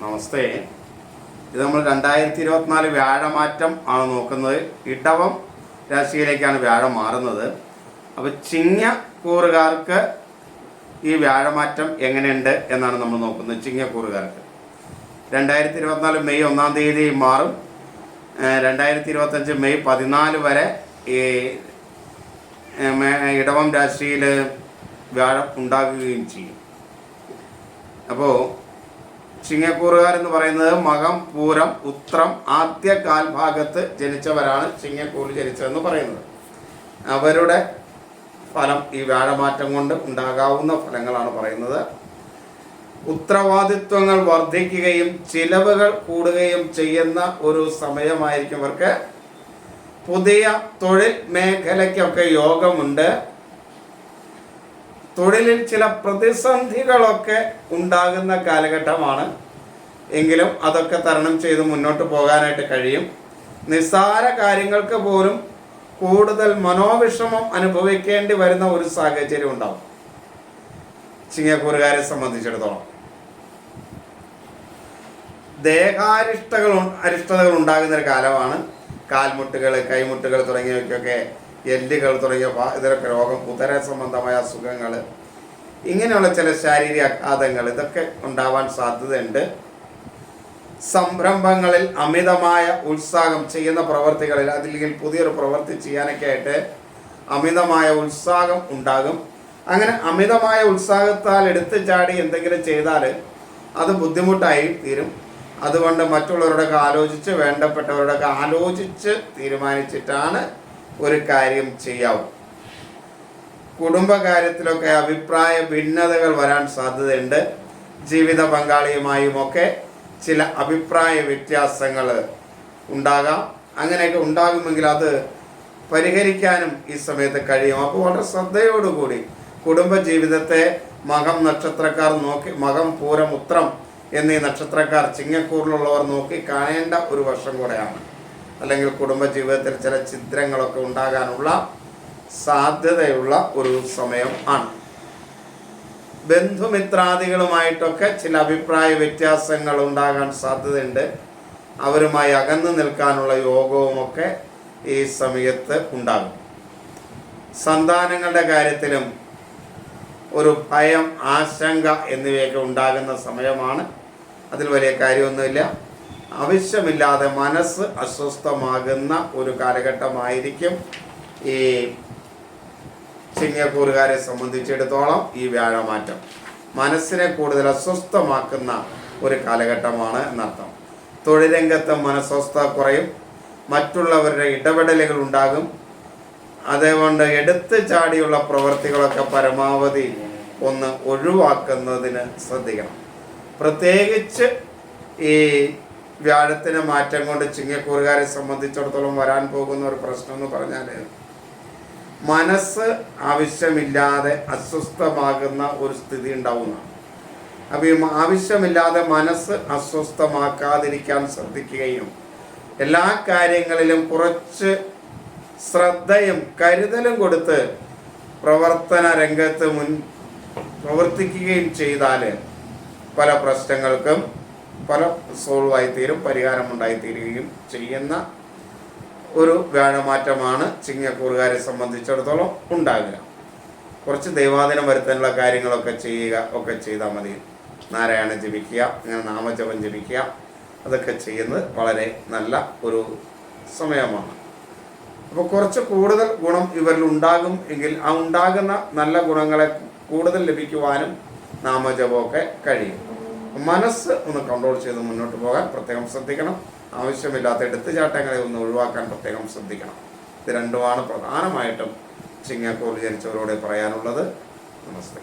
നമസ്തേ. ഇത് നമ്മൾ രണ്ടായിരത്തി ഇരുപത്തിനാല് വ്യാഴമാറ്റം ആണ് നോക്കുന്നത്. ഇടവം രാശിയിലേക്കാണ് വ്യാഴം മാറുന്നത്. അപ്പോൾ ചിങ്ങ കൂറുകാർക്ക് ഈ വ്യാഴമാറ്റം എങ്ങനെയുണ്ട് എന്നാണ് നമ്മൾ നോക്കുന്നത്. ചിങ്ങ കൂറുകാർക്ക് രണ്ടായിരത്തി ഇരുപത്തിനാല് മെയ് ഒന്നാം തീയതി മാറും. രണ്ടായിരത്തി ഇരുപത്തഞ്ച് മെയ് പതിനാല് വരെ ഈ ഇടവം രാശിയിൽ വ്യാഴം ഉണ്ടാകുകയും ചെയ്യും. അപ്പോൾ ചിങ്ങക്കൂറുകാരെന്ന് പറയുന്നത് മകം പൂരം ഉത്രം ആദ്യ കാൽഭാഗത്ത് ജനിച്ചവരാണ് ചിങ്ങക്കൂർ ജനിച്ചതെന്ന് പറയുന്നത്. അവരുടെ ഫലം ഈ വ്യാഴമാറ്റം കൊണ്ട് ഉണ്ടാകാവുന്ന ഫലങ്ങളാണ് പറയുന്നത്. ഉത്തരവാദിത്വങ്ങൾ വർദ്ധിക്കുകയും ചിലവുകൾ കൂടുകയും ചെയ്യുന്ന ഒരു സമയമായിരിക്കും ഇവർക്ക്. പുതിയ തൊഴിൽ മേഖലയ്ക്കൊക്കെ യോഗമുണ്ട്. തൊഴിലിൽ ചില പ്രതിസന്ധികളൊക്കെ ഉണ്ടാകുന്ന കാലഘട്ടമാണ്. എങ്കിലും അതൊക്കെ തരണം ചെയ്ത് മുന്നോട്ട് പോകാനായിട്ട് കഴിയും. നിസ്സാര കാര്യങ്ങൾക്ക് പോലും കൂടുതൽ മനോവിഷമം അനുഭവിക്കേണ്ടി വരുന്ന ഒരു സാഹചര്യം ഉണ്ടാവും. ചിങ്ങക്കൂറുകാരെ സംബന്ധിച്ചിടത്തോളം. ദേഹാരിഷ്ടകൾ അരിഷ്ടതകൾ ഉണ്ടാകുന്ന ഒരു കാലമാണ്. കാൽമുട്ടുകൾ കൈമുട്ടുകൾ തുടങ്ങിയവയ്ക്കൊക്കെ എല്ലുകൾ തുടങ്ങിയ ഇതരൊക്കെ രോഗം ഉദര സംബന്ധമായ അസുഖങ്ങൾ ഇങ്ങനെയുള്ള ചില ശാരീരിക ആഘാതങ്ങൾ ഇതൊക്കെ ഉണ്ടാവാൻ സാധ്യതയുണ്ട്. സംരംഭങ്ങളിൽ അമിതമായ ഉത്സാഹം ചെയ്യുന്ന പ്രവർത്തികളിൽ അതില്ലെങ്കിൽ പുതിയൊരു പ്രവൃത്തി ചെയ്യാനൊക്കെ ആയിട്ട് അമിതമായ ഉത്സാഹം ഉണ്ടാകും. അങ്ങനെ അമിതമായ ഉത്സാഹത്താൽ എടുത്തു ചാടി എന്തെങ്കിലും ചെയ്താൽ അത് ബുദ്ധിമുട്ടായി തീരും. അതുകൊണ്ട് മറ്റുള്ളവരോടൊക്കെ ആലോചിച്ച് വേണ്ടപ്പെട്ടവരോടൊക്കെ ആലോചിച്ച് തീരുമാനിച്ചിട്ടാണ് ഒരു കാര്യം ചെയ്യാവും. കുടുംബകാര്യത്തിലൊക്കെ അഭിപ്രായ ഭിന്നതകൾ വരാൻ സാധ്യതയുണ്ട്. ജീവിത പങ്കാളിയുമായുമൊക്കെ ചില അഭിപ്രായ വ്യത്യാസങ്ങൾ ഉണ്ടാകാം. അങ്ങനെയൊക്കെ ഉണ്ടാകുമെങ്കിൽ അത് പരിഹരിക്കാനും ഈ സമയത്ത് കഴിയും. അപ്പോൾ വളരെ ശ്രദ്ധയോടുകൂടി കുടുംബജീവിതത്തെ മകം നക്ഷത്രക്കാർ നോക്കി മകം പൂരം ഉത്രം എന്നീ നക്ഷത്രക്കാർ ചിങ്ങക്കൂറിലുള്ളവർ നോക്കി കാണേണ്ട ഒരു വർഷം കൂടെയാണ്. അല്ലെങ്കിൽ കുടുംബജീവിതത്തിൽ ചില ചിത്രങ്ങളൊക്കെ ഉണ്ടാകാനുള്ള സാധ്യതയുള്ള ഒരു സമയം ആണ്. ബന്ധുമിത്രാദികളുമായിട്ടൊക്കെ ചില അഭിപ്രായ വ്യത്യാസങ്ങൾ ഉണ്ടാകാൻ സാധ്യതയുണ്ട്. അവരുമായി അകന്നു നിൽക്കാനുള്ള യോഗവുമൊക്കെ ഈ സമയത്ത് ഉണ്ടാകും. സന്താനങ്ങളുടെ കാര്യത്തിലും ഒരു ഭയം ആശങ്ക എന്നിവയൊക്കെ ഉണ്ടാകുന്ന സമയമാണ്. അതിൽ വലിയ കാര്യമൊന്നുമില്ല. ആവശ്യമില്ലാതെ മനസ്സ് അസ്വസ്ഥമാകുന്ന ഒരു കാലഘട്ടമായിരിക്കും ഈ ചിങ്ങക്കൂറുകാരെ സംബന്ധിച്ചിടത്തോളം ഈ വ്യാഴമാറ്റം. മനസ്സിനെ കൂടുതൽ അസ്വസ്ഥമാക്കുന്ന ഒരു കാലഘട്ടമാണ് എന്നർത്ഥം. തൊഴിലംഗത്തെ മനസ്വസ്ഥ കുറയും മറ്റുള്ളവരുടെ ഇടപെടലുകൾ ഉണ്ടാകും. അതുകൊണ്ട് എടുത്തു ചാടിയുള്ള പ്രവൃത്തികളൊക്കെ പരമാവധി ഒന്ന് ഒഴിവാക്കുന്നതിന് ശ്രദ്ധിക്കണം. പ്രത്യേകിച്ച് ഈ വ്യാഴത്തിന് മാറ്റം കൊണ്ട് ചിങ്ങക്കൂറുകാരെ സംബന്ധിച്ചിടത്തോളം വരാൻ പോകുന്ന ഒരു പ്രശ്നം എന്ന് പറഞ്ഞാൽ മനസ്സ് ആവശ്യമില്ലാതെ അസ്വസ്ഥമാകുന്ന ഒരു സ്ഥിതി ഉണ്ടാവുന്നതാണ്. അപ്പോൾ ഈ ആവശ്യമില്ലാതെ മനസ്സ് അസ്വസ്ഥമാക്കാതിരിക്കാൻ ശ്രദ്ധിക്കുകയും എല്ലാ കാര്യങ്ങളിലും കുറച്ച് ശ്രദ്ധയും കരുതലും കൊടുത്ത് പ്രവർത്തന രംഗത്ത് മുൻ പ്രവർത്തിക്കുകയും ചെയ്താൽ പല പ്രശ്നങ്ങൾക്കും പല സോൾവായി തീരും പരിഹാരമുണ്ടായി തീരുകയും ചെയ്യുന്ന ഒരു വ്യാഴമാറ്റമാണ് ചിങ്ങക്കൂറുകാരെ സംബന്ധിച്ചിടത്തോളം ഉണ്ടാകുക. കുറച്ച് ദൈവാദിനം വരുത്താനുള്ള കാര്യങ്ങളൊക്കെ ചെയ്യുക ഒക്കെ ചെയ്താൽ മതി. നാരായണ ജപിക്കുക അങ്ങനെ നാമജപം ജപിക്കുക അതൊക്കെ ചെയ്യുന്നത് വളരെ നല്ല ഒരു സമയമാണ്. അപ്പോൾ കുറച്ച് കൂടുതൽ ഗുണം ഇവരിൽ ഉണ്ടാകും എങ്കിൽ ആ ഉണ്ടാകുന്ന നല്ല ഗുണങ്ങളെ കൂടുതൽ ലഭിക്കുവാനും നാമജപമൊക്കെ കഴിയും. മനസ്സ് ഒന്ന് കൺട്രോൾ ചെയ്ത് മുന്നോട്ട് പോകാൻ പ്രത്യേകം ശ്രദ്ധിക്കണം. ആവശ്യമില്ലാത്ത എടുത്തുചാട്ടങ്ങളെ ഒന്ന് ഒഴിവാക്കാൻ പ്രത്യേകം ശ്രദ്ധിക്കണം. ഇത് രണ്ടുമാണ് പ്രധാനമായിട്ടും ചിങ്ങക്കൂർ ജനിച്ചവരോട് പറയാനുള്ളത്. നമസ്തേ.